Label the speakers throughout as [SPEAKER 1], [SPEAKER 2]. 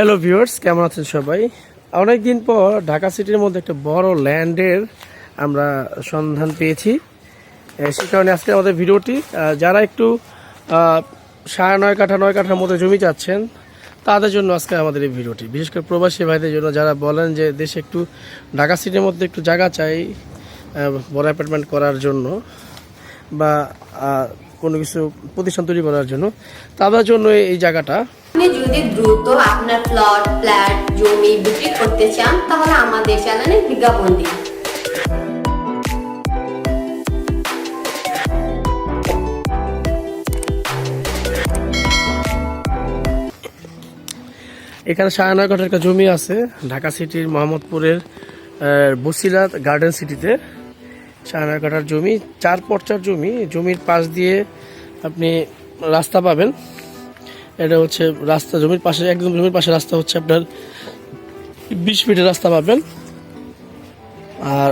[SPEAKER 1] Hello viewers কেমন আছেন সবাই? অনেক দিন পর ঢাকা সিটির মধ্যে একটা বড় ল্যান্ডের আমরা সন্ধান পেয়েছি। সে কারণে আজকে আমাদের ভিডিওটি যারা একটু সাড়ে নয় কাঠা, নয় কাঠার মধ্যে জমি চাচ্ছেন, তাদের জন্য আজকে আমাদের এই ভিডিওটি। বিশেষ করে প্রবাসী ভাইদের জন্য যারা বলেন যে দেশে একটু, ঢাকা সিটির মধ্যে একটু জায়গা চাই বড় অ্যাপার্টমেন্ট করার জন্য বা কোনো কিছু প্রতিষ্ঠান তৈরি করার জন্য, তাদের জন্য এই জায়গাটা
[SPEAKER 2] আপনি যদি দ্রুত আপনার প্লট ফ্ল্যাট জমি বিক্রি করতে চান, তাহলে আমাদের চ্যানেলে বিজ্ঞাপন দিন
[SPEAKER 1] এখানে নয় একটা জমি আছে, ঢাকা সিটির মোহাম্মদপুরের বসিরাত গার্ডেন সিটিতে নয় জমি, চার পর্চার জমি, জমির পাশ দিয়ে আপনি রাস্তা পাবেন। এটা হচ্ছে রাস্তা, জমির পাশে, একদম জমির পাশে রাস্তা হচ্ছে আপনার বিশ ফিটের রাস্তা পাবেন। আর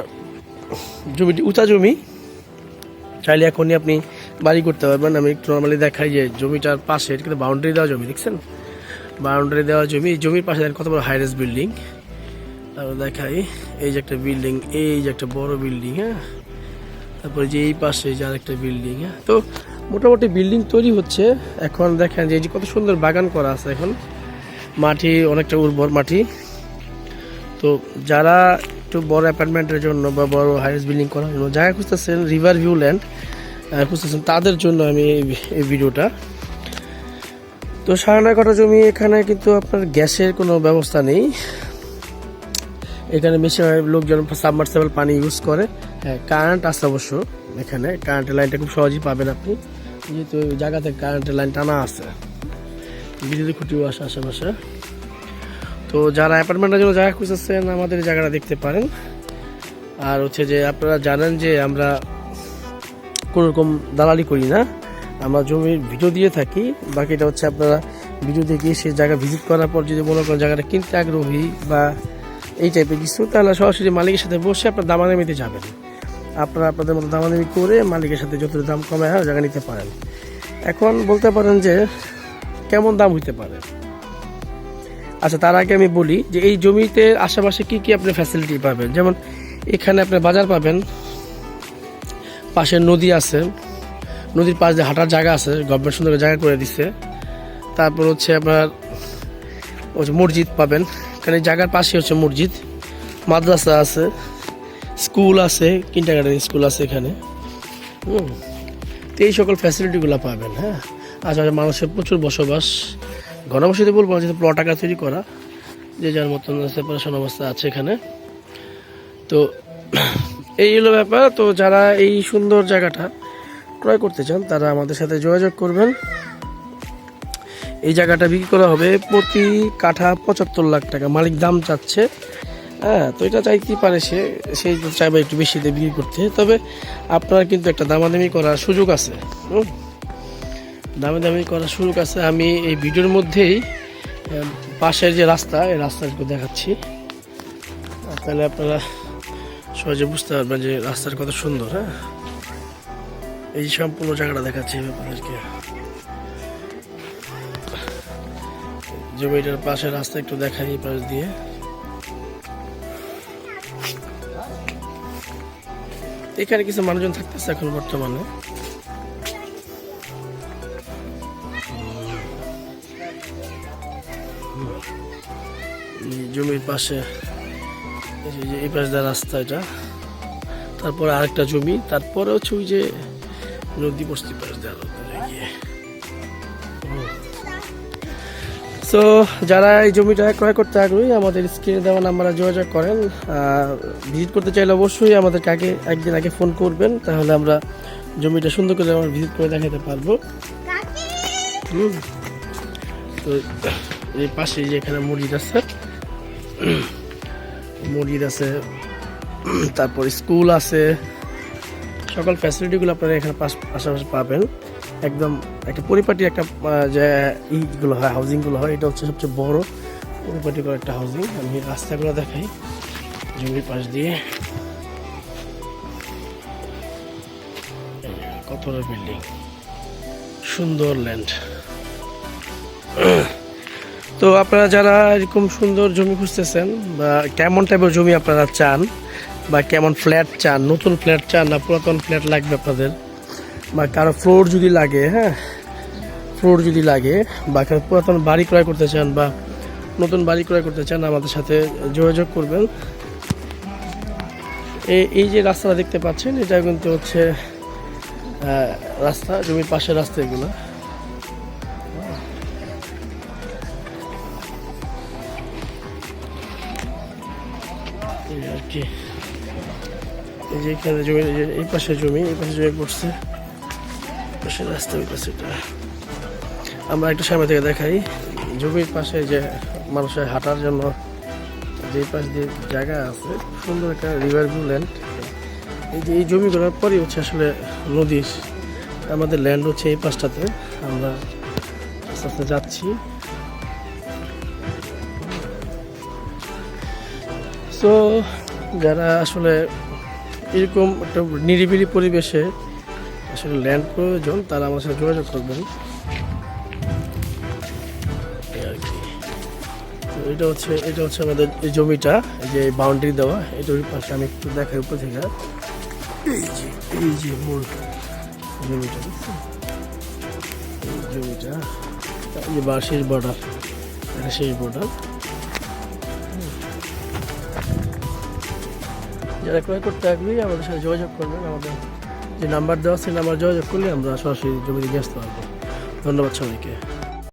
[SPEAKER 1] জমিটি উঁচা জমি, চাইলে এখনই আপনি বাড়ি করতে পারবেন। আমি একটু নর্মালি দেখাই যে জমিটার পাশে কিন্তু বাউন্ডারি দেওয়া জমি, দেখছেন? বাউন্ডারি দেওয়া জমি জমির পাশে কত বড় হাইরেস বিল্ডিং তারপর দেখাই, এই যে একটা বিল্ডিং এই যে একটা বড় বিল্ডিং হ্যাঁ? তারপরে যে এই পাশে যে আরেকটা বিল্ডিং হ্যাঁ? তো মোটামুটি বিল্ডিং তৈরি হচ্ছে। এখন দেখেন যে কত সুন্দর বাগান করা আছে এখন। মাটি অনেকটা উর্বর মাটি। তো যারা একটু বড় অ্যাপার্টমেন্টের জন্য বা বড় হাইস বিল্ডিং করার জন্য জায়গা খুঁজতেছেন রিভার ভিউ ল্যান্ড খুঁজতেছেন, তাদের জন্য আমি এই- ভিডিওটা। তো সাড়ে কাঠা জমি এখানে কিন্তু আপনার গ্যাসের কোনো ব্যবস্থা নেই। এখানে বেশিরভাগ লোকজন সাবমার্সেবল পানি ইউজ করে। হ্যাঁ কারেন্ট আছে অবশ্য। এখানে। কারেন্টের লাইনটা খুব সহজেই পাবেন আপনি। যেহেতু ওই জায়গাতে কারেন্টের লাইন টানা আছে। বিদ্যুৎ খুঁটিও আসে আশেপাশে। তো যারা অ্যাপার্টমেন্টের জন্য জায়গা খুঁজতেছেন, আমাদের জায়গাটা দেখতে পারেন। আর হচ্ছে যে আপনারা জানেন যে আমরা কোনো রকম দালালি করি না। আমরা জমির ভিডিও দিয়ে থাকি। বাকিটা হচ্ছে আপনারা ভিডিও দেখে সেই জায়গা ভিজিট করার পর যদি মনে করেন জায়গাটা কিনতে আগ্রহী বা এই টাইপের কিছু, তাহলে সরাসরি মালিকের সাথে বসে আপনার দামাদামিতে যাবেন। আপনারা আপনাদের মতো দামাদামি করে মালিকের সাথে যত দাম কমে হয় জায়গা নিতে পারেন। এখন বলতে পারেন যে কেমন দাম হইতে পারে? আচ্ছা তার আগে আমি বলি যে এই জমিতে আশেপাশে কি কি আপনি ফ্যাসিলিটি পাবেন? যেমন এখানে আপনি বাজার পাবেন পাশে নদী আছে, নদীর পাশ হাঁটার জায়গা আছে, গভর্নমেন্ট সুন্দর জায়গা করে দিচ্ছে তারপর হচ্ছে আপনার হচ্ছে মসজিদ পাবেন, এখানে জায়গার পাশে হচ্ছে মসজিদ, মাদ্রাসা আছে স্কুল আছে কিন্টার স্কুল আছে এখানে। হুম তো এই সকল ফ্যাসিলিটিগুলো পাবেন হ্যাঁ? আশেপাশে মানুষের প্রচুর বসবাস। ঘনবসতি বলব না, যেহেতু প্লট আকার তৈরি করা যে যার মতন সেপারেশন অবস্থা আছে এখানে। তো এই হলো ব্যাপার তো যারা এই সুন্দর জায়গাটা ক্রয় করতে চান তারা আমাদের সাথে যোগাযোগ করবেন। এই জায়গাটা বিক্রি করা হবে প্রতি কাঠা পঁচাত্তর লাখ টাকা। মালিক দাম চাচ্ছে হ্যাঁ তো এটা চাইতেই পারে সে সেই চাইবে একটু বেশি দিয়ে বিক্রি করতে। তবে আপনার কিন্তু একটা দামাদামি করার সুযোগ আছে, হুম? দামাদামি করার সুযোগ আছে। আমি এই ভিডিওর মধ্যেই পাশের যে রাস্তা, এই রাস্তাটা একটু দেখাচ্ছি। তাহলে আপনারা সহজে বুঝতে পারবেন যে রাস্তার কত সুন্দর হ্যাঁ? এই সম্পূর্ণ জায়গাটা দেখাচ্ছি আপনাদেরকে জমিটার পাশে রাস্তা একটু দেখাই পাশ দিয়ে। এখানে কিছু মানুষজন থাকতেছে এখন বর্তমানে। জমির পাশে, এই পাশ দিয়ে রাস্তা এটা। তারপরে আরেকটা জমি, তারপরে হচ্ছে ওই যে নদী বস্তি পাশ দিয়ে সো যারা এই জমিটা ক্রয় করতে আগ্রহী, আমাদের স্ক্রিনে দেওয়া নাম্বারে যোগাযোগ করেন। ভিজিট করতে চাইলে অবশ্যই আমাদেরকে আগে, একদিন আগে ফোন করবেন, তাহলে আমরা জমিটা সুন্দর করে আমরা ভিজিট করে দেখাতে পারব। তো, এই পাশে যে এখানে মসজিদ আছে। মসজিদ আছে, তারপর স্কুল আছে। সকল ফ্যাসিলিটিগুলো আপনারা এখানে পাশ- পাশাপাশি পাবেন। একদম একটা পরিপাটি একটা যে ইগুলো হয় হাউজিংগুলো হয়, এটা হচ্ছে সবচেয়ে বড় পরিপাটি করে একটা হাউজিং আমি রাস্তাগুলো দেখাই। জমির পাশ দিয়ে। কত বিল্ডিং সুন্দর ল্যান্ড তো আপনারা যারা এরকম সুন্দর জমি খুঁজতেছেন বা কেমন টাইপের জমি আপনারা চান বা কেমন ফ্ল্যাট চান, নতুন ফ্ল্যাট চান না পুরাতন ফ্ল্যাট লাগবে আপনাদের? বা কারও ফ্লোর যদি লাগে হ্যাঁ ফ্লোর যদি লাগে, বা কারও পুরাতন বাড়ি ক্রয় করতে চান বা নতুন বাড়ি ক্রয় করতে চান, আমাদের সাথে যোগাযোগ করবেন। এই যে রাস্তাটা দেখতে পাচ্ছেন এটা কিন্তু হচ্ছে রাস্তা, জমির পাশের রাস্তা এগুলো। আর কি। এই যে এখানে জমি, এই পাশে জমি, এই পাশে জমি পড়ছে পাশে রাস্তা ওই পাশে আমরা একটু সামনে থেকে দেখাই, জমির পাশে যে মানুষের হাঁটার জন্য যে পাশ দিয়ে জায়গা আছে, সুন্দর একটা রিভার ভিউ ল্যান্ড এই যে এই জমিগুলোর পরই হচ্ছে আসলে নদী। আমাদের ল্যান্ড হচ্ছে এই পাশটাতে। আমরা আস্তে আস্তে যাচ্ছি। সো যারা আসলে এরকম একটা নিরিবিলি পরিবেশে আসলে ল্যান্ড প্রয়োজন, তারা আমার সাথে যোগাযোগ করবেন। এটা হচ্ছে এটা হচ্ছে আমাদের এই জমিটা যে বাউন্ডারি দেওয়া জমির পাশে আমি একটু দেখাই উপর থেকে। এই যে মূল জমিটা জমিটা, এই যে বা শেষ বর্ডার এটা সেই বর্ডার যারা ক্রয় করতে আগ্রহী, আমাদের সাথে যোগাযোগ করবেন। আমাদের যে নাম্বার দেওয়া সেই নাম্বার যোগাযোগ করলে আমরা সরাসরি জমিতে নিয়ে আসতে পারব। ধন্যবাদ সবাইকে।